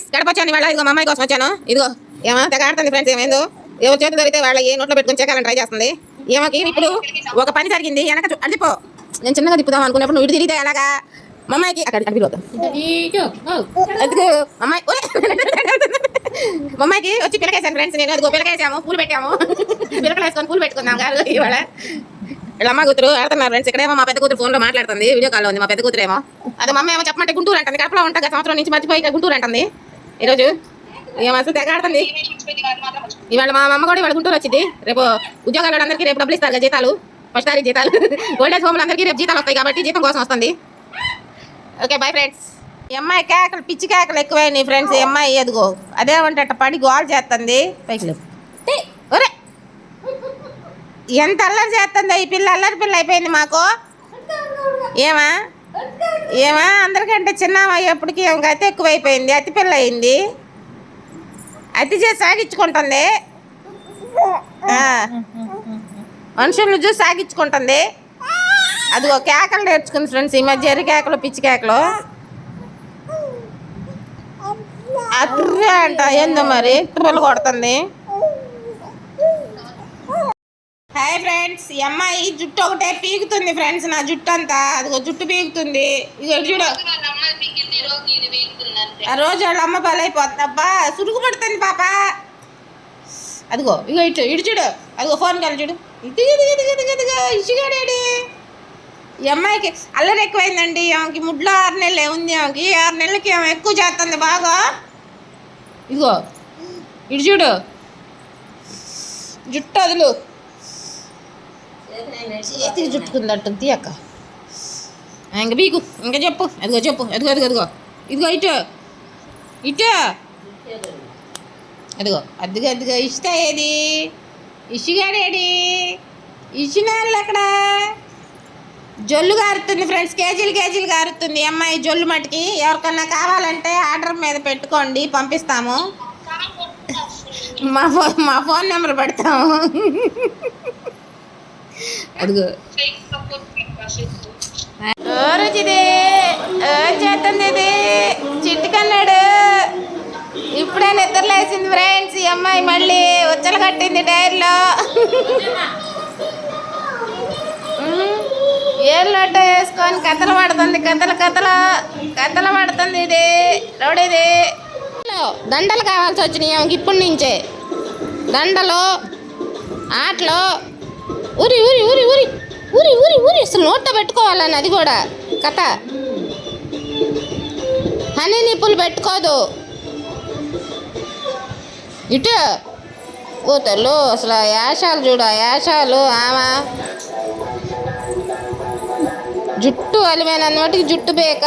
Friends గడప వచ్చాను ఇవాళ ఇదిగో మా అమ్మాయి కోసం వచ్చాను. ఇదిగో ఏమో? తెగ ఆడుతుంది ఫ్రెండ్స్ ఏమేందో? ఏమో చేతి దొరికితే వాళ్ళ ఏ నోట్లో పెట్టుకుని చెక్కాలని ట్రై చేస్తుంది. ఏమోకి? ఇప్పుడు ఒక పని జరిగింది. వెనక చూ- అది పో. నేను చిన్నగా తిప్పుదాం అనుకున్నప్పుడు నువ్వు ఇటు తిరిగితే ఎలాగా? మా అమ్మాయికి అక్కడ అడిగి అదిగో అమ్మాయి! మా అమ్మాయికి వచ్చి పిలకేసాను ఫ్రెండ్స్ నేను అదిగో పిలకేసాము పూలు పెట్టాము. పిలకలు వేసుకొని పూలు పెట్టుకున్నాం కాదు ఇవాళ. వీళ్ళ అమ్మ కూతురు ఆడుతున్నారు ఫ్రెండ్స్ ఇక్కడేమో మా పెద్ద కూతురు ఫోన్లో మాట్లాడుతుంది. వీడియో కాల్లో ఉంది మా పెద్ద కూతురు ఏమో అదే మా అమ్మ ఏమో చెప్పమంటే గుంటూరు అంటుంది. కడపలో ఉంటా సంవత్సరం నుంచి మర్చిపోయి గుంటూరు అంటుంది. ఈరోజు ఏమో అసలు తెగ ఆడుతుంది. ఇవాళ మా అమ్మ కూడా ఇవాళ గుంటూరు వచ్చింది. రేపు ఉద్యోగాలు అందరికీ రేపు డబ్బులు ఇస్తారు కదా జీతాలు ఫస్ట్ తారీఖు జీతాలు. ఓల్డేజ్ హోమ్లు అందరికీ రేపు జీతాలు వస్తాయి కాబట్టి జీతం కోసం వస్తుంది. ఓకే బాయ్ ఫ్రెండ్స్ ఈ అమ్మాయి కేకలు పిచ్చి కేకలు ఎక్కువైనాయి ఫ్రెండ్స్ ఈ అమ్మాయి ఎదుగో. అదేమంటే అట్ట పడి గోల్ చేస్తుంది. పైకి ఒరే. ఎంత అల్లరి చేస్తుంది ఈ పిల్ల? అల్లరి పిల్ల అయిపోయింది మాకు. ఏమా? ఏమా? అందరికంటే చిన్న అయ్యేప్పటికి ఇంకా అతి ఎక్కువైపోయింది? అతి పిల్ల అయింది. అతి చేసి సాగించుకుంటుంది ఆ. మనుషులను చూసి సాగించుకుంటుంది అది ఒక కేకలు నేర్చుకుంది ఫ్రెండ్స్ ఈ మధ్య ఎర్రి కేకలు పిచ్చి కేకలు. అట్రే అంట ఏందో మరి? ట్రిపుల్ కొడుతుంది. హాయ్ ఫ్రెండ్స్ ఈ అమ్మాయి జుట్టు ఒకటే పీకుతుంది ఫ్రెండ్స్ నా జుట్టు అంతా అదిగో జుట్టు పీకుతుంది. ఇదిగో చూడు. ఆ రోజు వాళ్ళ అమ్మ బలైపోతుంది. అబ్బా సురుగు పడుతుంది పాప. అదిగో ఇగో ఇటు ఇటు చూడు. అదిగో ఫోన్ కాల్ చూడు. ఇదిగో ఇసుగాడేడి. ఈ అమ్మాయికి అల్లరి ఎక్కువైందండి. ఆమెకి ముడ్లో ఆరు నెలలు ఉంది ఆమెకి. ఆరు నెలలకి ఆమె ఎక్కువ చేస్తుంది బాగా. ఇదిగో ఇటు చూడు. జుట్టు అదులు చేతికి జుట్టుకుందట్టు తీయక్క ఇంక బీకు ఇంకా చెప్పు. అదిగో చెప్పు అదిగో అదిగో అదిగో. ఇదిగో ఇటు. ఇటు. అదిగో అదిగో అదిగో ఇష్ట ఏది? ఇసుగాడేడి ఇచ్చిన వాళ్ళు ఎక్కడ? జొల్లు గారుతుంది ఫ్రెండ్స్ కేజీలు కేజీలు గారుతుంది. అమ్మాయి జొల్లు మటుకి ఎవరికన్నా కావాలంటే ఆర్డర్ మీద పెట్టుకోండి పంపిస్తాము. మా ఫోన్ మా ఫోన్ నెంబర్ పెడతాము. అదిగో రోజుది ఏం చేస్తుంది ఇది చిట్టుకన్నాడు ఇప్పుడే నిద్రలేసింది ఫ్రెండ్స్. ఈ అమ్మాయి మళ్ళీ ఉచ్చలు కట్టింది టైర్లో. ఏళ్ళొట్ట వేసుకొని కథలు పడుతుంది కథలు కథలు. కథలు పడుతుంది ఇది. రౌడీది దండలు కావాల్సి వచ్చినాయి ఆమెకి ఇప్పటి నుంచే. దండలు ఆటలు. ఊరి ఊరి ఊరి ఊరి ఊరి ఊరి ఊరి. అసలు నోట్లో పెట్టుకోవాలని అది కూడా కథ. హనీ నిప్పులు పెట్టుకోదు. ఇటు కూతలు అసలు ఆ యాషాలు చూడు ఆ యాషాలు ఆమె. జుట్టు అలిమైన మటుకు జుట్టు బేక